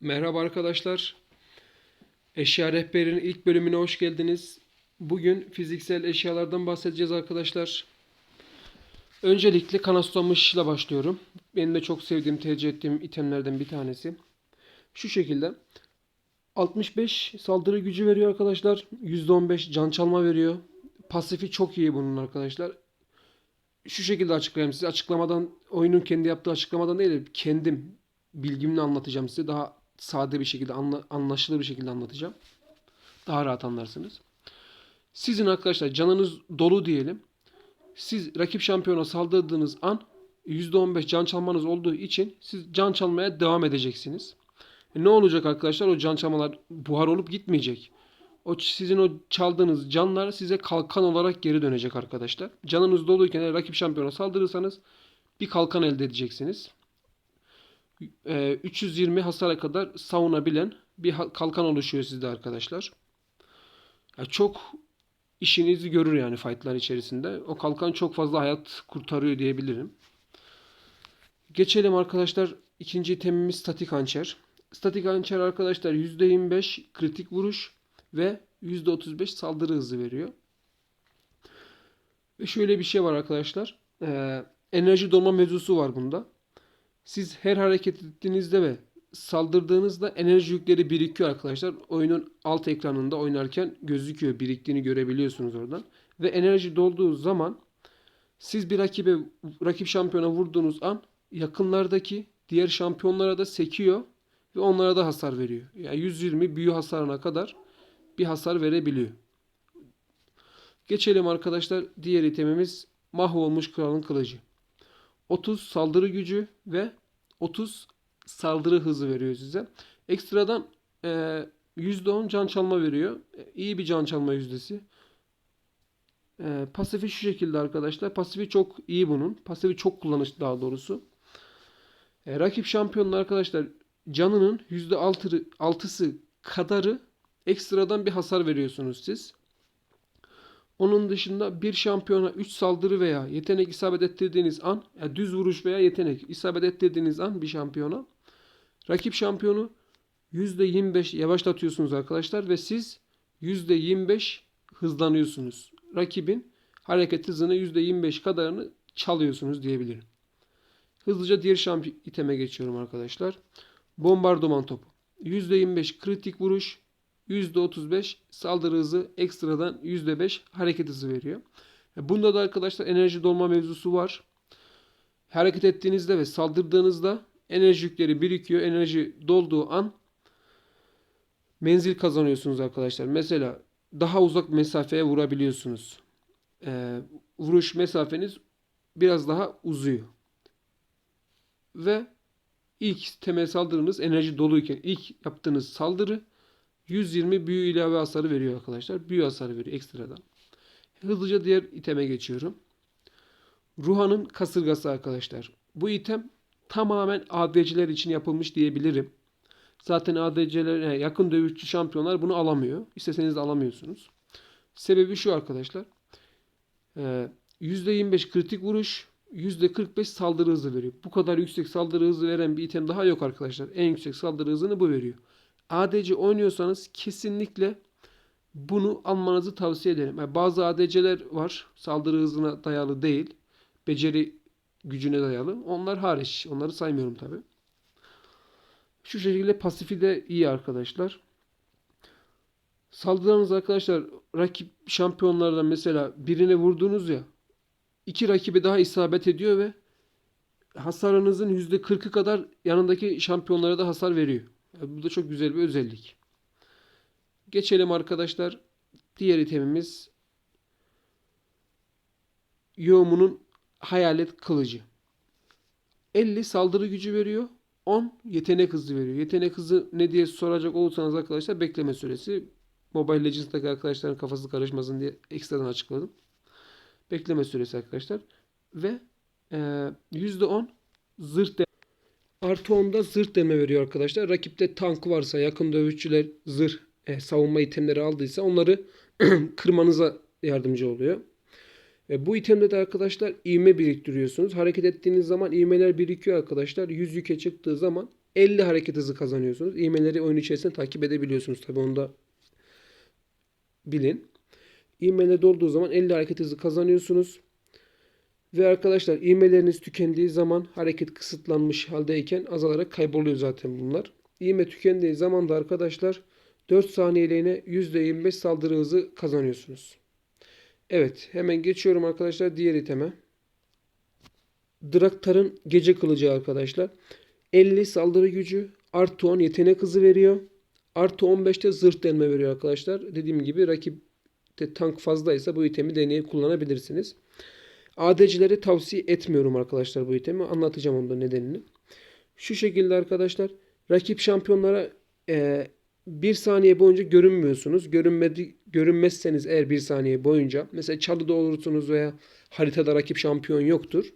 Merhaba arkadaşlar. Eşya Rehberi'nin ilk bölümüne hoş geldiniz. Bugün fiziksel eşyalardan bahsedeceğiz arkadaşlar. Öncelikle kanastlanmış ile başlıyorum. Benim de çok sevdiğim, tercih ettiğim itemlerden bir tanesi. Şu şekilde. 65 saldırı gücü veriyor arkadaşlar. %15 can çalma veriyor. Pasifi çok iyi bunun arkadaşlar. Şu şekilde açıklayayım size. Açıklamadan, oyunun kendi yaptığı açıklamadan değil de kendim bilgimle anlatacağım size. Daha sade bir şekilde, anla- anlaşılır bir şekilde anlatacağım. Daha rahat anlarsınız. Sizin arkadaşlar canınız dolu diyelim. Siz rakip şampiyona saldırdığınız an %15 can çalmanız olduğu için siz can çalmaya devam edeceksiniz. E ne olacak arkadaşlar? O can çalmalar buhar olup gitmeyecek. O sizin o çaldığınız canlar size kalkan olarak geri dönecek arkadaşlar. Canınız doluyken eğer rakip şampiyona saldırırsanız bir kalkan elde edeceksiniz. Ee, 320 hasara kadar savunabilen bir kalkan oluşuyor sizde arkadaşlar. Ya çok işinizi görür yani fightlar içerisinde. O kalkan çok fazla hayat kurtarıyor diyebilirim. Geçelim arkadaşlar. İkinci itemimiz statik hançer. Statik hançer arkadaşlar %25 kritik vuruş ve %35 saldırı hızı veriyor. Ve şöyle bir şey var arkadaşlar. Ee, enerji dolma mevzusu var bunda. Siz her hareket ettiğinizde ve saldırdığınızda enerji yükleri birikiyor arkadaşlar. Oyunun alt ekranında oynarken gözüküyor. Biriktiğini görebiliyorsunuz oradan. Ve enerji dolduğu zaman siz bir rakibe rakip şampiyona vurduğunuz an yakınlardaki diğer şampiyonlara da sekiyor ve onlara da hasar veriyor. Yani 120 büyü hasarına kadar bir hasar verebiliyor. Geçelim arkadaşlar. Diğer itemimiz mahvolmuş kralın kılıcı. 30 saldırı gücü ve 30 saldırı hızı veriyor size. Ekstradan e, %10 can çalma veriyor. E, iyi bir can çalma yüzdesi. E, pasifi şu şekilde arkadaşlar. Pasifi çok iyi bunun. Pasifi çok kullanışlı daha doğrusu. E, rakip şampiyonun arkadaşlar canının %6'sı 6'sı kadarı ekstradan bir hasar veriyorsunuz siz. Onun dışında bir şampiyona 3 saldırı veya yetenek isabet ettirdiğiniz an, yani düz vuruş veya yetenek isabet ettirdiğiniz an bir şampiyona rakip şampiyonu %25 yavaşlatıyorsunuz arkadaşlar ve siz %25 hızlanıyorsunuz. Rakibin hareket hızını %25 kadarını çalıyorsunuz diyebilirim. Hızlıca diğer şampiyon iteme geçiyorum arkadaşlar. Bombardıman topu. %25 kritik vuruş, %35 saldırı hızı ekstradan %5 hareket hızı veriyor. E, Bunda da arkadaşlar enerji dolma mevzusu var. Hareket ettiğinizde ve saldırdığınızda enerji yükleri birikiyor. Enerji dolduğu an menzil kazanıyorsunuz arkadaşlar. Mesela daha uzak mesafeye vurabiliyorsunuz. E, vuruş mesafeniz biraz daha uzuyor. Ve ilk temel saldırınız enerji doluyken ilk yaptığınız saldırı 120 büyü ilave hasarı veriyor arkadaşlar. Büyü hasarı veriyor ekstradan. Hızlıca diğer iteme geçiyorum. Ruhan'ın kasırgası arkadaşlar. Bu item tamamen ADC'ler için yapılmış diyebilirim. Zaten ADC'ler yani yakın dövüşçü şampiyonlar bunu alamıyor. İsteseniz alamıyorsunuz. Sebebi şu arkadaşlar. Ee, %25 kritik vuruş, %45 saldırı hızı veriyor. Bu kadar yüksek saldırı hızı veren bir item daha yok arkadaşlar. En yüksek saldırı hızını bu veriyor. ADC oynuyorsanız kesinlikle bunu almanızı tavsiye ederim. Yani bazı ADC'ler var. Saldırı hızına dayalı değil. Beceri gücüne dayalı. Onlar hariç. Onları saymıyorum tabi. Şu şekilde pasifi de iyi arkadaşlar. Saldırınız arkadaşlar rakip şampiyonlardan mesela birine vurdunuz ya iki rakibi daha isabet ediyor ve hasarınızın %40'ı kadar yanındaki şampiyonlara da hasar veriyor. Bu da çok güzel bir özellik. Geçelim arkadaşlar. Diğer itemimiz Yoğumunun hayalet kılıcı. 50 saldırı gücü veriyor. 10 yetenek hızı veriyor. Yetenek hızı ne diye soracak olursanız arkadaşlar bekleme süresi. Mobile Legends'daki arkadaşların kafası karışmasın diye ekstradan açıkladım. Bekleme süresi arkadaşlar. Ve e, %10 zırh Artı 10'da zırh deme veriyor arkadaşlar. Rakipte tank varsa yakın dövüşçüler zırh e, savunma itemleri aldıysa onları kırmanıza yardımcı oluyor. E, bu itemde de arkadaşlar ivme biriktiriyorsunuz. Hareket ettiğiniz zaman ivmeler birikiyor arkadaşlar. 100 yüke çıktığı zaman 50 hareket hızı kazanıyorsunuz. İğmeleri oyun içerisinde takip edebiliyorsunuz. Tabi onu da bilin. İğmeler dolduğu zaman 50 hareket hızı kazanıyorsunuz. Ve arkadaşlar ivmeleriniz tükendiği zaman hareket kısıtlanmış haldeyken azalarak kayboluyor zaten bunlar. İğme tükendiği zaman da arkadaşlar 4 saniyeliğine %25 saldırı hızı kazanıyorsunuz. Evet hemen geçiyorum arkadaşlar diğer iteme. Draktar'ın gece kılıcı arkadaşlar. 50 saldırı gücü artı 10 yetenek hızı veriyor. Artı 15'te zırh delme veriyor arkadaşlar. Dediğim gibi rakipte tank fazlaysa bu itemi deneyip kullanabilirsiniz. ADC'leri tavsiye etmiyorum arkadaşlar bu itemi. Anlatacağım onun da nedenini. Şu şekilde arkadaşlar rakip şampiyonlara e, bir saniye boyunca görünmüyorsunuz. Görünmedi, görünmezseniz eğer bir saniye boyunca mesela çalıda olursunuz veya haritada rakip şampiyon yoktur.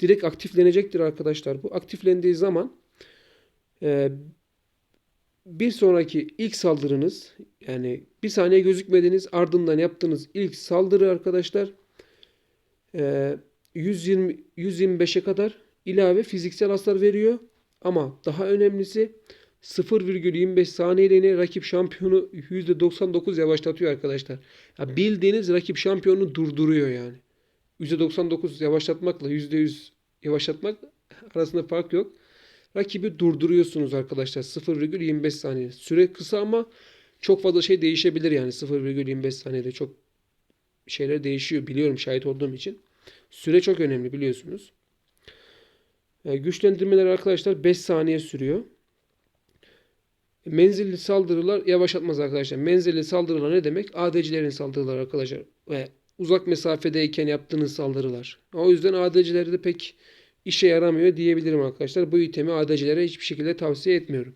Direkt aktiflenecektir arkadaşlar bu. Aktiflendiği zaman e, bir sonraki ilk saldırınız yani bir saniye gözükmediğiniz ardından yaptığınız ilk saldırı arkadaşlar 120 125'e kadar ilave fiziksel hasar veriyor. Ama daha önemlisi 0,25 saniyeliğine rakip şampiyonu %99 yavaşlatıyor arkadaşlar. Ya bildiğiniz rakip şampiyonu durduruyor yani. %99 yavaşlatmakla %100 yavaşlatmak arasında fark yok. Rakibi durduruyorsunuz arkadaşlar 0,25 saniye. Süre kısa ama çok fazla şey değişebilir yani 0,25 saniyede çok şeyler değişiyor biliyorum şahit olduğum için. Süre çok önemli biliyorsunuz. E, güçlendirmeler arkadaşlar 5 saniye sürüyor. Menzilli saldırılar yavaşlatmaz arkadaşlar. Menzilli saldırılar ne demek? ADC'lerin saldırıları arkadaşlar. Ve uzak mesafedeyken yaptığınız saldırılar. O yüzden ADC'leri pek işe yaramıyor diyebilirim arkadaşlar. Bu itemi ADC'lere hiçbir şekilde tavsiye etmiyorum.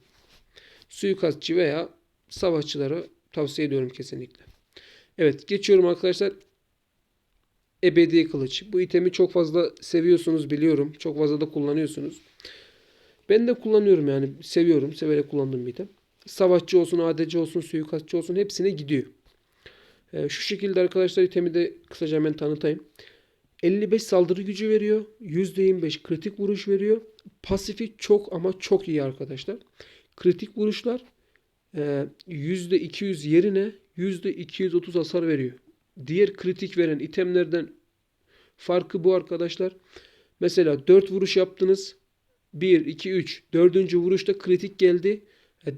Suikastçı veya savaşçılara tavsiye ediyorum kesinlikle. Evet geçiyorum arkadaşlar. Ebedi kılıç. Bu itemi çok fazla seviyorsunuz biliyorum. Çok fazla da kullanıyorsunuz. Ben de kullanıyorum yani. Seviyorum. Severek kullandığım bir item. Savaşçı olsun, ADC olsun, suikastçı olsun hepsine gidiyor. Ee, şu şekilde arkadaşlar itemi de kısaca hemen tanıtayım. 55 saldırı gücü veriyor. %25 kritik vuruş veriyor. Pasifi çok ama çok iyi arkadaşlar. Kritik vuruşlar %200 e, yerine %230 hasar veriyor. Diğer kritik veren itemlerden farkı bu arkadaşlar. Mesela 4 vuruş yaptınız. 1, 2, 3. 4. vuruşta kritik geldi. E,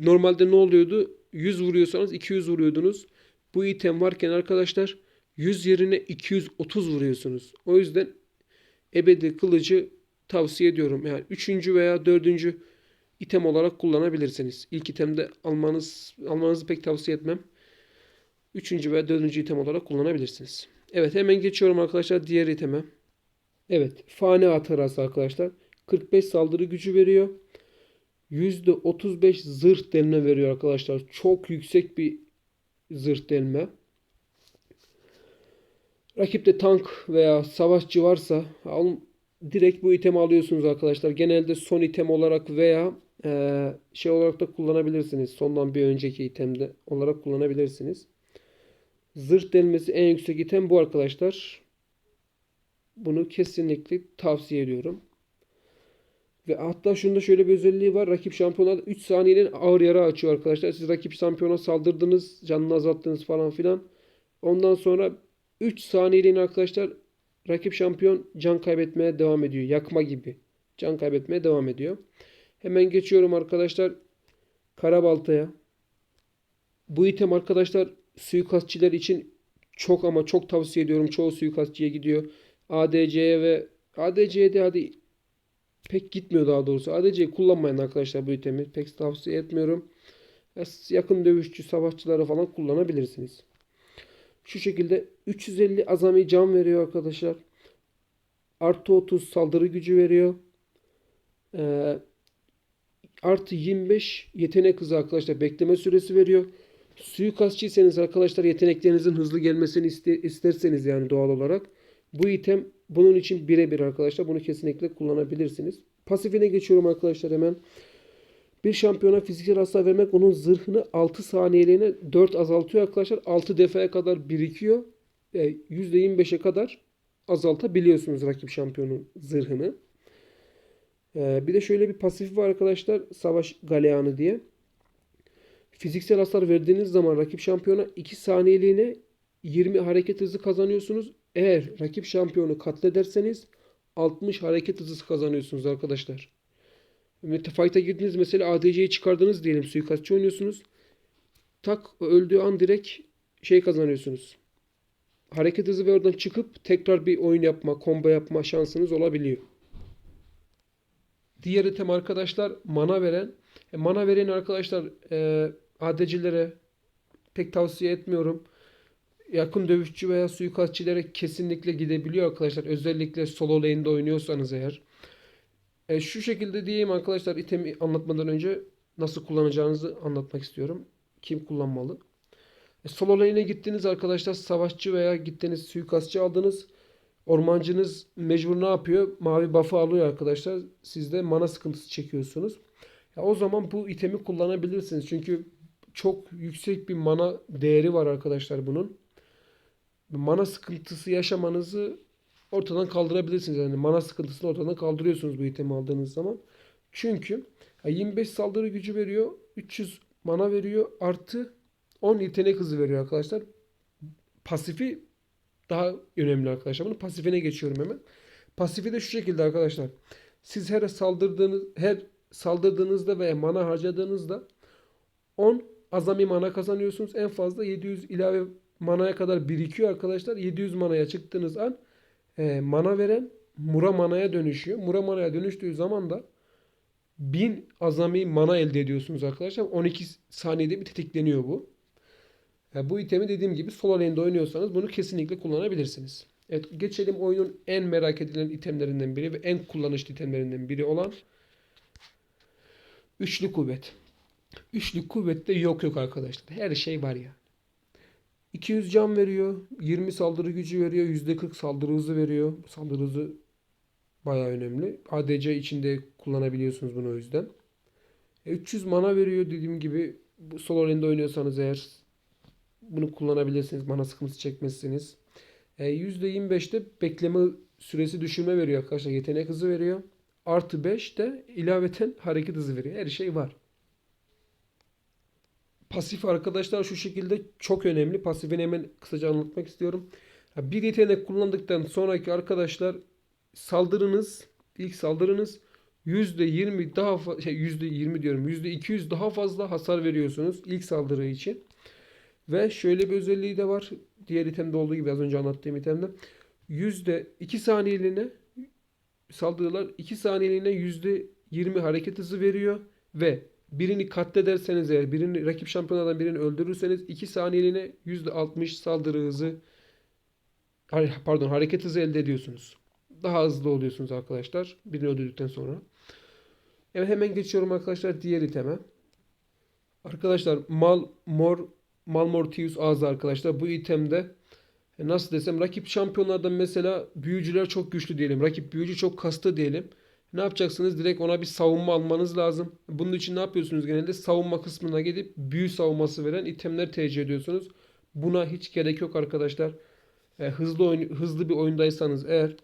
normalde ne oluyordu? 100 vuruyorsanız 200 vuruyordunuz. Bu item varken arkadaşlar 100 yerine 230 vuruyorsunuz. O yüzden ebedi kılıcı tavsiye ediyorum. Yani 3. veya 4. item olarak kullanabilirsiniz. İlk itemde almanız almanızı pek tavsiye etmem. Üçüncü ve dördüncü item olarak kullanabilirsiniz. Evet hemen geçiyorum arkadaşlar diğer iteme. Evet fani hatırası arkadaşlar. 45 saldırı gücü veriyor. %35 zırh delme veriyor arkadaşlar. Çok yüksek bir zırh delme. Rakipte tank veya savaşçı varsa direkt bu itemi alıyorsunuz arkadaşlar. Genelde son item olarak veya e, şey olarak da kullanabilirsiniz. Sondan bir önceki itemde olarak kullanabilirsiniz. Zırh delmesi en yüksek item bu arkadaşlar. Bunu kesinlikle tavsiye ediyorum. Ve hatta şunda şöyle bir özelliği var. Rakip şampiyona 3 saniyenin ağır yara açıyor arkadaşlar. Siz rakip şampiyona saldırdınız, canını azalttınız falan filan. Ondan sonra 3 saniyeliğine arkadaşlar rakip şampiyon can kaybetmeye devam ediyor. Yakma gibi. Can kaybetmeye devam ediyor. Hemen geçiyorum arkadaşlar. Karabaltaya. Bu item arkadaşlar suikastçiler için çok ama çok tavsiye ediyorum. Çoğu suikastçıya gidiyor. ADC'ye ve ADC'ye hadi pek gitmiyor daha doğrusu. ADC'yi kullanmayın arkadaşlar bu itemi. Pek tavsiye etmiyorum. Yakın dövüşçü savaşçılara falan kullanabilirsiniz. Şu şekilde 350 azami can veriyor arkadaşlar. Artı 30 saldırı gücü veriyor. Ee, artı 25 yetenek hızı arkadaşlar bekleme süresi veriyor. Suikastçıysanız arkadaşlar yeteneklerinizin hızlı gelmesini iste, isterseniz yani doğal olarak bu item bunun için birebir arkadaşlar. Bunu kesinlikle kullanabilirsiniz. Pasifine geçiyorum arkadaşlar hemen. Bir şampiyona fiziksel hasar vermek onun zırhını 6 saniyeliğine 4 azaltıyor arkadaşlar. 6 defaya kadar birikiyor. E, %25'e kadar azaltabiliyorsunuz rakip şampiyonun zırhını. Ee, bir de şöyle bir pasif var arkadaşlar. Savaş Galeyanı diye. Fiziksel hasar verdiğiniz zaman rakip şampiyona 2 saniyeliğine 20 hareket hızı kazanıyorsunuz. Eğer rakip şampiyonu katlederseniz 60 hareket hızı kazanıyorsunuz arkadaşlar. Fight'a girdiniz mesela ADC'yi çıkardınız diyelim suikastçı oynuyorsunuz. Tak öldüğü an direkt şey kazanıyorsunuz. Hareket hızı ve oradan çıkıp tekrar bir oyun yapma, combo yapma şansınız olabiliyor. Diğer item arkadaşlar mana veren. E, mana veren arkadaşlar e, ADC'lere pek tavsiye etmiyorum. Yakın dövüşçü veya suikastçilere kesinlikle gidebiliyor arkadaşlar. Özellikle solo lane'de oynuyorsanız eğer. E, şu şekilde diyeyim arkadaşlar itemi anlatmadan önce nasıl kullanacağınızı anlatmak istiyorum. Kim kullanmalı? E, solo lane'e gittiniz arkadaşlar. Savaşçı veya gittiniz suikastçı aldınız. Ormancınız mecbur ne yapıyor? Mavi buff'ı alıyor arkadaşlar. Siz de mana sıkıntısı çekiyorsunuz. Ya o zaman bu itemi kullanabilirsiniz. Çünkü çok yüksek bir mana değeri var arkadaşlar bunun. Mana sıkıntısı yaşamanızı ortadan kaldırabilirsiniz. Yani mana sıkıntısını ortadan kaldırıyorsunuz bu itemi aldığınız zaman. Çünkü 25 saldırı gücü veriyor. 300 mana veriyor. Artı 10 yetenek hızı veriyor arkadaşlar. Pasifi daha önemli arkadaşlar. Bunun pasifine geçiyorum hemen. Pasifi de şu şekilde arkadaşlar. Siz her saldırdığınız her saldırdığınızda veya mana harcadığınızda 10 azami mana kazanıyorsunuz. En fazla 700 ilave manaya kadar birikiyor arkadaşlar. 700 manaya çıktığınız an e, mana veren Mura manaya dönüşüyor. Mura manaya dönüştüğü zaman da 1000 azami mana elde ediyorsunuz arkadaşlar. 12 saniyede bir tetikleniyor bu. Yani bu itemi dediğim gibi solo lane'de oynuyorsanız bunu kesinlikle kullanabilirsiniz. Evet geçelim oyunun en merak edilen itemlerinden biri ve en kullanışlı itemlerinden biri olan Üçlü kuvvet. Üçlü kuvvette yok yok arkadaşlar. Her şey var ya. 200 can veriyor. 20 saldırı gücü veriyor. %40 saldırı hızı veriyor. Saldırı hızı bayağı önemli. ADC içinde kullanabiliyorsunuz bunu o yüzden. E, 300 mana veriyor dediğim gibi. Bu solo lane'de oynuyorsanız eğer bunu kullanabilirsiniz. Mana sıkıntısı çekmezsiniz. E, %25'te bekleme süresi düşürme veriyor arkadaşlar. Yetenek hızı veriyor. Artı 5 de ilaveten hareket hızı veriyor. Her şey var. Pasif arkadaşlar şu şekilde çok önemli. Pasifini hemen kısaca anlatmak istiyorum. Bir yetenek kullandıktan sonraki arkadaşlar saldırınız, ilk saldırınız %20 daha şey %20 diyorum. %200 daha fazla hasar veriyorsunuz ilk saldırı için. Ve şöyle bir özelliği de var. Diğer itemde olduğu gibi az önce anlattığım itemde. %2 saniyeliğine saldırılar 2 saniyeliğine %20 hareket hızı veriyor ve birini katlederseniz eğer birini rakip şampiyonlardan birini öldürürseniz 2 saniyeliğine %60 saldırı hızı pardon hareket hızı elde ediyorsunuz. Daha hızlı oluyorsunuz arkadaşlar birini öldürdükten sonra. Evet hemen geçiyorum arkadaşlar diğer iteme. Arkadaşlar mal mor Malmortius ağzı arkadaşlar bu itemde e, nasıl desem rakip şampiyonlardan mesela büyücüler çok güçlü diyelim. Rakip büyücü çok kastı diyelim. Ne yapacaksınız? Direkt ona bir savunma almanız lazım. Bunun için ne yapıyorsunuz genelde? Savunma kısmına gidip büyü savunması veren itemler tercih ediyorsunuz. Buna hiç gerek yok arkadaşlar. E, hızlı oyun, hızlı bir oyundaysanız eğer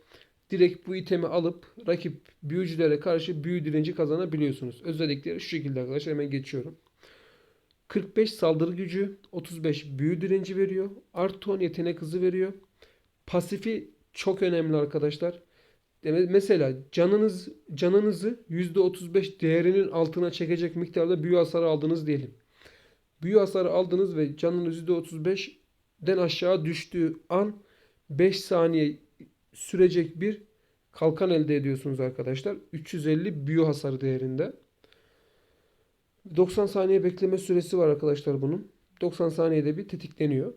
direkt bu itemi alıp rakip büyücülere karşı büyü direnci kazanabiliyorsunuz. Özellikle şu şekilde arkadaşlar hemen geçiyorum. 45 saldırı gücü, 35 büyü direnci veriyor. Artı 10 yetenek hızı veriyor. Pasifi çok önemli arkadaşlar. Mesela canınız canınızı %35 değerinin altına çekecek miktarda büyü hasarı aldınız diyelim. Büyü hasarı aldınız ve canınız %35'den aşağı düştüğü an 5 saniye sürecek bir kalkan elde ediyorsunuz arkadaşlar. 350 büyü hasarı değerinde. 90 saniye bekleme süresi var arkadaşlar bunun. 90 saniyede bir tetikleniyor.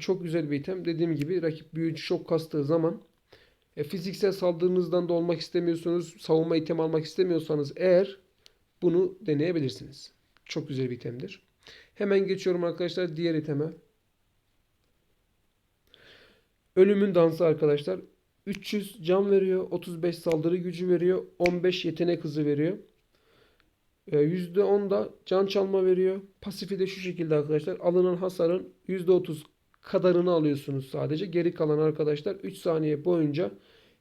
Çok güzel bir item. Dediğim gibi rakip büyücü çok kastığı zaman e, fiziksel saldırınızdan da olmak istemiyorsunuz, savunma item almak istemiyorsanız eğer bunu deneyebilirsiniz. Çok güzel bir itemdir. Hemen geçiyorum arkadaşlar diğer iteme. Ölümün dansı arkadaşlar. 300 can veriyor, 35 saldırı gücü veriyor, 15 yetenek hızı veriyor. %10 e, da can çalma veriyor. Pasifi de şu şekilde arkadaşlar. Alınan hasarın %30 kadarını alıyorsunuz sadece. Geri kalan arkadaşlar 3 saniye boyunca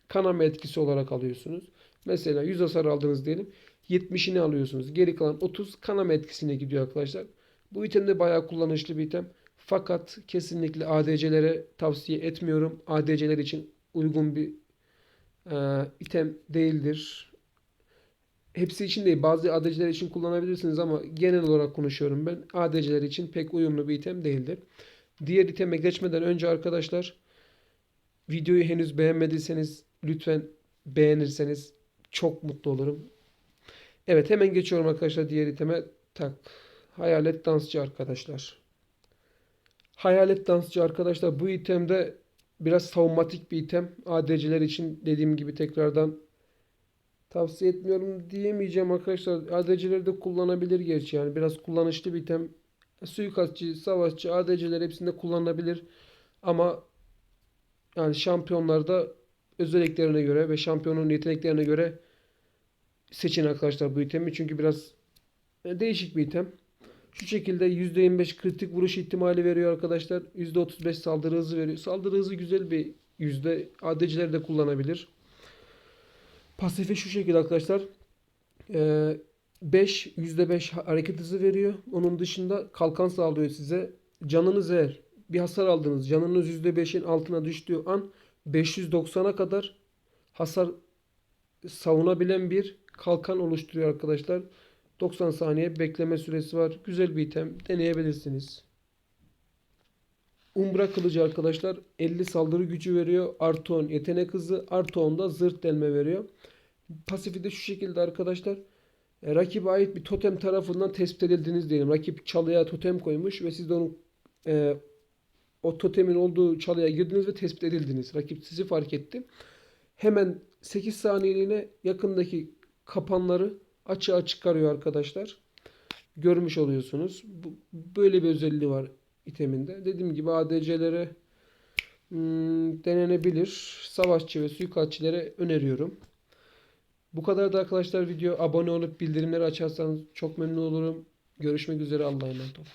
kanama etkisi olarak alıyorsunuz. Mesela 100 hasar aldınız diyelim. 70'ini alıyorsunuz. Geri kalan 30 kanama etkisine gidiyor arkadaşlar. Bu item de bayağı kullanışlı bir item. Fakat kesinlikle ADC'lere tavsiye etmiyorum. ADC'ler için uygun bir e, item değildir. Hepsi için değil. Bazı ADC'ler için kullanabilirsiniz ama genel olarak konuşuyorum ben. ADC'ler için pek uyumlu bir item değildir. Diğer iteme geçmeden önce arkadaşlar videoyu henüz beğenmediyseniz lütfen beğenirseniz çok mutlu olurum. Evet hemen geçiyorum arkadaşlar diğer iteme. Tak. Hayalet dansçı arkadaşlar. Hayalet dansçı arkadaşlar bu itemde biraz savunmatik bir item. ADC'ler için dediğim gibi tekrardan tavsiye etmiyorum diyemeyeceğim arkadaşlar. ADC'leri de kullanabilir gerçi yani biraz kullanışlı bir item. Suikastçı, savaşçı, ADC'ler hepsinde kullanılabilir. Ama yani şampiyonlarda özelliklerine göre ve şampiyonun yeteneklerine göre seçin arkadaşlar bu itemi. Çünkü biraz e, değişik bir item. Şu şekilde %25 kritik vuruş ihtimali veriyor arkadaşlar. %35 saldırı hızı veriyor. Saldırı hızı güzel bir yüzde. ADC'ler de kullanabilir. Pasifi şu şekilde arkadaşlar. Ee, 5 %5 hareket hızı veriyor. Onun dışında kalkan sağlıyor size. Canınız eğer bir hasar aldınız. Canınız %5'in altına düştüğü an 590'a kadar hasar savunabilen bir kalkan oluşturuyor arkadaşlar. 90 saniye bekleme süresi var. Güzel bir item. Deneyebilirsiniz. Umbra kılıcı arkadaşlar 50 saldırı gücü veriyor. Artı 10 yetenek hızı. Artı 10 da zırh delme veriyor. Pasifi de şu şekilde arkadaşlar. E, rakibe ait bir totem tarafından tespit edildiniz diyelim. Rakip çalıya totem koymuş ve siz de onun e, o totemin olduğu çalıya girdiniz ve tespit edildiniz. Rakip sizi fark etti. Hemen 8 saniyeliğine yakındaki kapanları açığa çıkarıyor arkadaşlar. Görmüş oluyorsunuz. Bu, böyle bir özelliği var iteminde. Dediğim gibi ADC'lere hmm, denenebilir. Savaşçı ve suikastçilere öneriyorum. Bu kadar da arkadaşlar video. Abone olup bildirimleri açarsanız çok memnun olurum. Görüşmek üzere. Allah'a emanet olun.